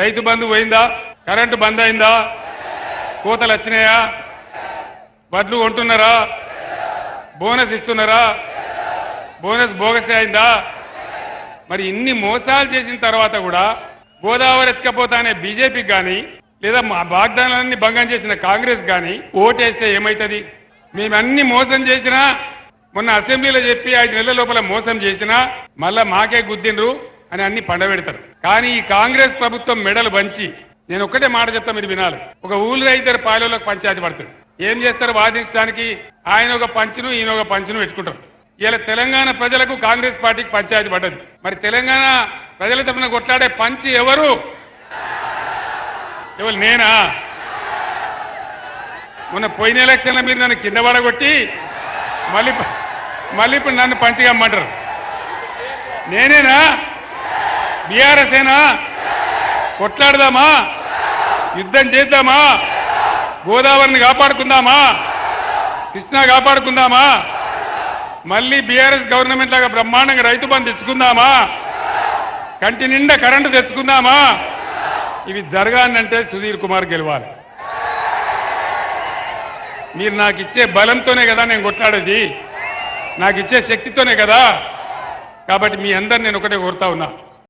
రైతు బంధు పోయిందా? కరెంటు బంద్ అయిందా? కోతలు వచ్చినాయా? వడ్లు కొంటున్నారా? బోనస్ ఇస్తున్నారా? బోనస్ బోగస్ అయిందా? మరి ఇన్ని మోసాలు చేసిన తర్వాత కూడా గోదావరి ఎత్తుకపోతానే బీజేపీకి కానీ లేదా మా వాగ్దానాలన్నీ భంగం చేసిన కాంగ్రెస్ కానీ ఓటేస్తే ఏమవుతుంది మేము అన్ని మోసం చేసినా మొన్న అసెంబ్లీలో చెప్పి ఐదు నెలల లోపల మోసం చేసినా మళ్ళా మాకే గుద్దిండ్రు. అని అన్ని పండబెడతారు. కానీ ఈ కాంగ్రెస్ ప్రభుత్వం మెడలు బంచి నేను ఒక్కటే మాట చెప్తా మీరు వినాలి. ఒక ఊళ్ళో ఇద్దరు పాలెలకు పంచాయతీ పడుతుంది. ఏం చేస్తారు వాదించడానికి? ఆయన ఒక పంచును ఈయన ఒక పంచును పెట్టుకుంటారు. ఇలా తెలంగాణ ప్రజలకు కాంగ్రెస్ పార్టీకి పంచాయతీ పడ్డది. మరి తెలంగాణ ప్రజల తరఫున కొట్లాడే పంచి ఎవరు? ఎవరు నేనా? మొన్న పోయిన ఎలక్షన్ల మీరు నన్ను కింద పడగొట్టి మళ్ళీ మళ్ళీ ఇప్పుడు నన్ను పంచిగమ్మంటారు. నేనేనా? బీఆర్ఎస్ ఏనా కొట్లాడదామా? యుద్ధం చేద్దామా? గోదావరిని కాపాడుకుందామా? కృష్ణా కాపాడుకుందామా? మళ్ళీ బీఆర్ఎస్ గవర్నమెంట్ లాగా బ్రహ్మాండంగా రైతు బంధు తెచ్చుకుందామా? కంటి నిండా కరెంటు తెచ్చుకుందామా? ఇవి జరగాలంటే సుధీర్ కుమార్ గెలవాలి. మీరు నాకు ఇచ్చే బలంతోనే కదా నేను కొట్లాడేది. నాకు ఇచ్చే శక్తితోనే కదా. కాబట్టి మీ అందరు నేను ఒకటే కోరుతా ఉన్నా.